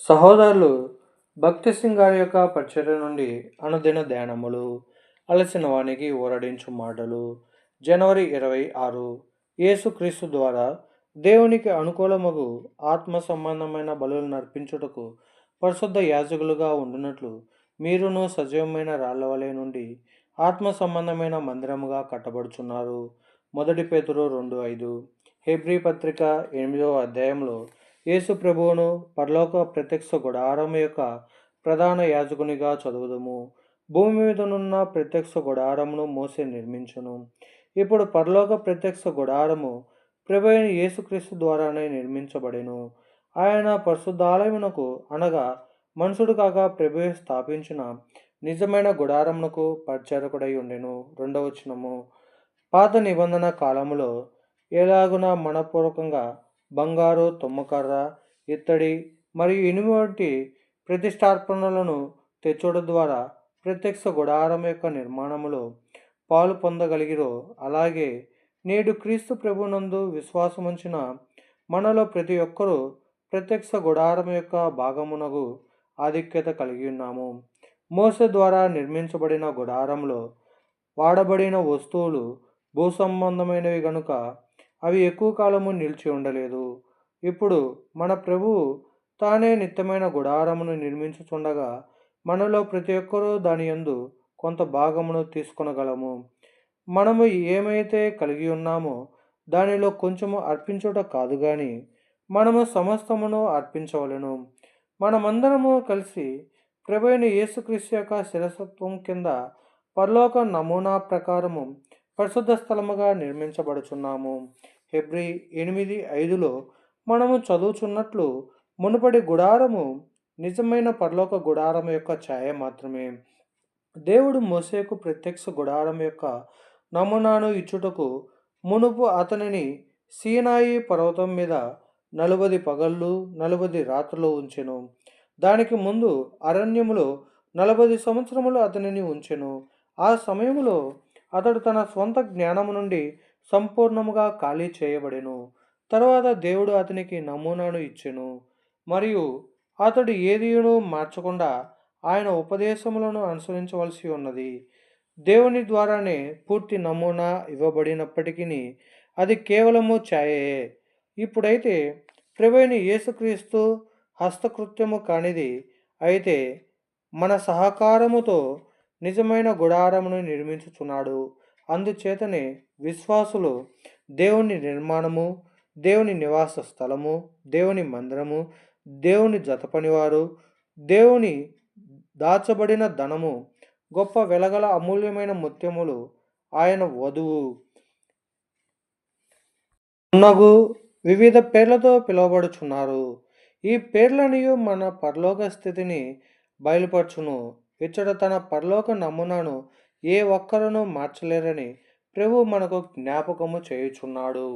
సహోదరులు భక్తి సింగ్ గారి యొక్క పరిచర్య నుండి అనుదిన ధ్యానములు అలసిన వానికి ఊరడించు మాటలు జనవరి ఇరవై ఆరు యేసుక్రీస్తు ద్వారా దేవునికి అనుకూలమగు ఆత్మ సంబంధమైన బలులు నర్పించుటకు పరిశుద్ధ యాజకులుగా ఉండునట్లు మీరును సజీవమైన రాళ్ళ వలె నుండి ఆత్మ సంబంధమైన మందిరముగా కట్టబడుచున్నారు. మొదటి పేతురు రెండు ఐదు హెబ్రీ పత్రిక ఎనిమిదవ అధ్యాయంలో యేసు ప్రభువును పరలోక ప్రత్యక్ష గుడారం యొక్క ప్రధాన యాజకునిగా చదువుదము. భూమి మీదనున్న ప్రత్యక్ష గుడారమును మోసే నిర్మించును. ఇప్పుడు పరలోక ప్రత్యక్ష గుడారము ప్రభు అయిన యేసుక్రీస్తు ద్వారానే నిర్మించబడెను. ఆయన పరిశుద్ధాలయమునకు అనగా మనుషుడు కాక ప్రభు స్థాపించిన నిజమైన గుడారమునకు పరిచారకుడై ఉండెను. రెండవచనము పాత నిబంధన కాలములో ఎలాగున మనపూర్వకంగా బంగారు తుమ్మకర్ర ఇత్తడి మరియు ఇనుము వంటి ప్రతిష్టార్పణలను తెచ్చుకోవడం ద్వారా ప్రత్యక్ష గుడారం యొక్క నిర్మాణంలో పాలు పొందగలిగిరో అలాగే నేడు క్రీస్తు ప్రభునందు విశ్వాసముంచిన మనలో ప్రతి ఒక్కరూ ప్రత్యక్ష గుడారం యొక్క భాగమునకు ఆధిక్యత కలిగి ఉన్నాము. మోస ద్వారా నిర్మించబడిన గుడారంలో వాడబడిన వస్తువులు భూ సంబంధమైనవి గనుక అవి ఎక్కువ కాలము నిలిచి ఉండలేదు. ఇప్పుడు మన ప్రభువు తానే నిత్యమైన గుడారమును నిర్మించుచుండగా మనలో ప్రతి ఒక్కరూ దాని యందు కొంత భాగమును తీసుకొనగలము. మనము ఏమైతే కలిగి ఉన్నామో దానిలో కొంచెము అర్పించుట కాదు కానీ మనము సమస్తమును అర్పించవలను. మనమందరము కలిసి ప్రభైన యేసుక్రీస్తు యొక్క శిరసత్వం కింద పరలోక నమూనా ప్రకారము పరిశుద్ధ స్థలముగా నిర్మించబడుచున్నాము. ఫిబ్రి ఎనిమిది ఐదులో మనము చదువుచున్నట్లు మునుపటి గుడారము నిజమైన పరలోక గుడారం యొక్క ఛాయ మాత్రమే. దేవుడు మోసేకు ప్రత్యక్ష గుడారం యొక్క నమూనాను ఇచ్చుటకు మునుపు అతనిని సీనాయి పర్వతం మీద నలుబది పగళ్ళు నలుబది రాత్రులు ఉంచెను. దానికి ముందు అరణ్యములో నలభై సంవత్సరములు అతనిని ఉంచెను. ఆ సమయంలో అతడు తన స్వంత జ్ఞానము నుండి సంపూర్ణముగా ఖాళీ చేయబడెను. తర్వాత దేవుడు అతనికి నమూనాను ఇచ్చెను. మరియు అతడు ఏదియును మార్చకుండా ఆయన ఉపదేశములను అనుసరించవలసి ఉన్నది. దేవుని ద్వారానే పూర్తి నమూనా ఇవ్వబడినప్పటికీ అది కేవలము ఛాయే. ఇప్పుడైతే ప్రభుని యేసుక్రీస్తు హస్తకృత్యము కానిది అయితే మన సహకారముతో నిజమైన గుడారమును నిర్మించుచున్నాడు. అందుచేతనే విశ్వాసులు దేవుని నిర్మాణము దేవుని నివాస స్థలము దేవుని మందిరము దేవుని జతపనివారు దేవుని దాచబడిన ధనము గొప్ప వెలగల అమూల్యమైన ముత్యములు ఆయన వధువు. ఉన్నగు వివిధ పేర్లతో పిలువబడుచున్నారు. ఈ పేర్లనియు మన పరలోక స్థితిని బయలుపరచును. ఇచ్చట తన పరలోక నమూనాను ఏ ఒక్కరును మార్చలేరని ప్రభు మనకు జ్ఞాపకము చేయుచున్నాడు.